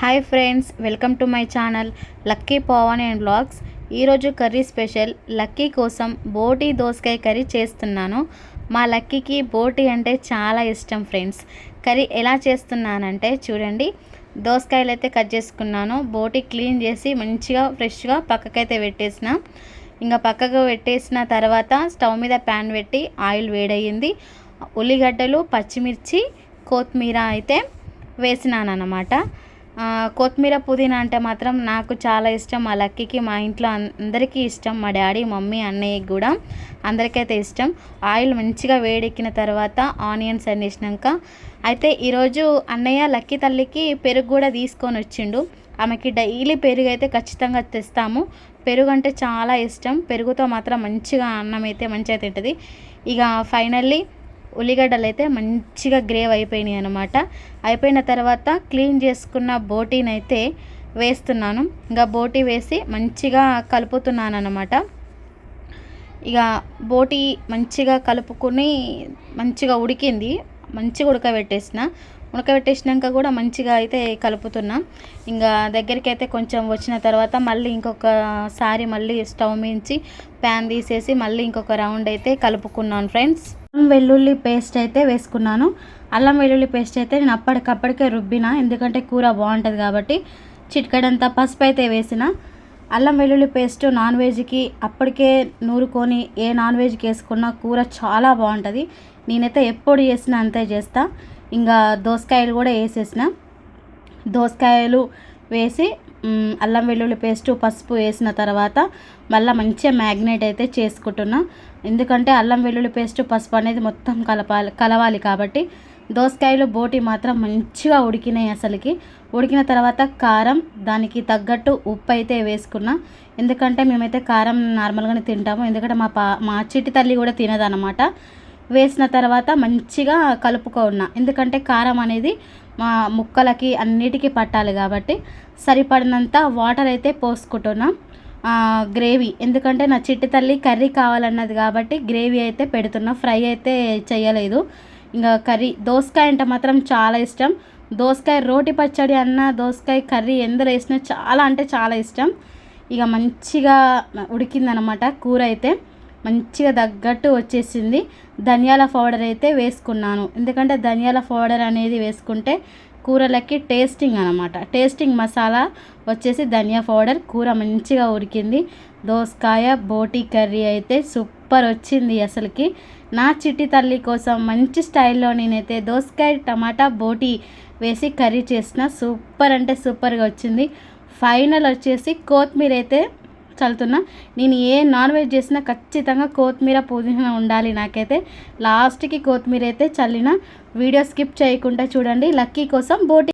Hi friends welcome to my channel Lucky Pavan and blogs ఈరోజు curry special lucky కోసం బోటి దోసకాయ curry చేస్తున్నాను. మా లక్కీకి బోటీ అంటే చాలా ఇష్టం ఫ్రెండ్స్ కర్రీ ఎలా చేస్తున్నానంటే చూడండి. దోసకాయలు అయితే కట్ చేసుకున్నాను. బోటి క్లీన్ చేసి మంచిగా ఫ్రెష్గా పక్కకైతే పెట్టేసిన. ఇంకా పక్కకు పెట్టేసిన తర్వాత స్టవ్ మీద ప్యాన్ పెట్టి ఆయిల్ వేడయ్యింది. ఉల్లిగడ్డలు పచ్చిమిర్చి కొత్తిమీర అయితే వేసినాను అన్నమాట కొత్తిమీర పుదీనా అంటే మాత్రం నాకు చాలా ఇష్టం. మా లక్కీకి మా ఇంట్లో అందరికీ ఇష్టం. మా డాడీ మమ్మీ అన్నయ్యకి కూడా అందరికైతే ఇష్టం. ఆయిల్ మంచిగా వేడెక్కిన తర్వాత ఆనియన్స్ అన్ని వేసినాక అయితే ఈరోజు అన్నయ్య లక్కీ తల్లికి పెరుగు కూడా తీసుకొని వచ్చిండు. ఆమెకి డైలీ పెరుగు అయితే ఖచ్చితంగా తెస్తాము. పెరుగు అంటే చాలా ఇష్టం. పెరుగుతో మాత్రం మంచిగా అన్నం అయితే మంచిగా తింటుంది. ఇక ఫైనల్లీ ఉల్లిగడ్డలు అయితే మంచిగా గ్రేవ్ అయిపోయినాయి అనమాట అయిపోయిన తర్వాత క్లీన్ చేసుకున్న బోటీని అయితే వేస్తున్నాను. ఇంకా బోటీ వేసి మంచిగా కలుపుతున్నాను అనమాట ఇక బోటీ మంచిగా కలుపుకొని మంచిగా ఉడికింది. మంచిగా ఉడకబెట్టేసిన. ఉడకబెట్టేసినాక కూడా మంచిగా అయితే కలుపుతున్నా. ఇంకా దగ్గరికి అయితే కొంచెం వచ్చిన తర్వాత మళ్ళీ ఇంకొకసారి మళ్ళీ స్టవ్ మించి ప్యాన్ తీసేసి మళ్ళీ ఇంకొక రౌండ్ అయితే కలుపుకున్నాను ఫ్రెండ్స్. వెల్లుల్లి పేస్ట్ అయితే వేసుకున్నాను. అల్లం వెల్లుల్లి పేస్ట్ అయితే నేను అప్పటికప్పటికే రుబ్బిన. ఎందుకంటే కూర బాగుంటుంది కాబట్టి చిట్కడంతా పసుపు అయితే వేసిన. అల్లం వెల్లుల్లి పేస్ట్ నాన్ వెజ్కి అప్పటికే నూరుకొని ఏ నాన్ వెజ్కి వేసుకున్న కూర చాలా బాగుంటుంది. నేనైతే ఎప్పుడు చేసినా అంతే చేస్తా. ఇంకా దోసకాయలు కూడా వేసేసిన. దోసకాయలు వేసి అల్లం వెల్లుల్లి పేస్టు పసుపు వేసిన తర్వాత మళ్ళీ మంచిగా మ్యాగ్నేట్ అయితే చేసుకుంటున్నా. ఎందుకంటే అల్లం వెల్లుల్లి పేస్టు పసుపు అనేది మొత్తం కలపాలి కలవాలి కాబట్టి దోసకాయలు బోటి మాత్రం మంచిగా ఉడికినాయి అసలుకి. ఉడికిన తర్వాత కారం దానికి తగ్గట్టు ఉప్పు అయితే వేసుకున్నా. ఎందుకంటే మేమైతే కారం నార్మల్గానే తింటాము. ఎందుకంటే మా పా మా చిట్టి తల్లి కూడా తినదనమాట వేసిన తర్వాత మంచిగా కలుపుకున్నా. ఎందుకంటే కారం అనేది మా ముక్కలకి అన్నిటికీ పట్టాలి కాబట్టి సరిపడినంత వాటర్ అయితే పోసుకుంటున్నాం. గ్రేవీ. ఎందుకంటే నా చిట్టి తల్లి కర్రీ కావాలన్నది కాబట్టి గ్రేవీ అయితే పెడుతున్నా. ఫ్రై అయితే చేయలేదు. ఇంకా కర్రీ దోసకాయ అంటే మాత్రం చాలా ఇష్టం. దోసకాయ రోటి పచ్చడి అన్న దోసకాయ కర్రీ ఎందులో వేసినా చాలా అంటే చాలా ఇష్టం. ఇక మంచిగా ఉడికిందనమాట కూర అయితే. మంచిగా తగ్గట్టు వచ్చేసింది. ధనియాల పౌడర్ అయితే వేసుకున్నాను. ఎందుకంటే ధనియాల పౌడర్ అనేది వేసుకుంటే కూరలకి టేస్టింగ్ అనమాట టేస్టింగ్ మసాలా వచ్చేసి ధనియా పౌడర్. కూర మంచిగా ఉడికింది. దోసకాయ బోటి కర్రీ అయితే సూపర్ వచ్చింది అసలుకి. నా చిట్టి తల్లి కోసం మంచి స్టైల్లో నేనైతే దోసకాయ టమాటా బోటి వేసి కర్రీ చేసిన సూపర్ అంటే సూపర్గా వచ్చింది. ఫైనల్ వచ్చేసి కొత్తిమీర అయితే చల్లుతున్నా. నేను ఏ నాన్ వెజ్ చేసినా ఖచ్చితంగా కొత్తిమీర పుదీనా ఉండాలి నాకైతే. లాస్ట్కి కొత్తిమీర అయితే చల్లిన. వీడియో స్కిప్ చేయకుండా చూడండి. లక్కీ కోసం బోటి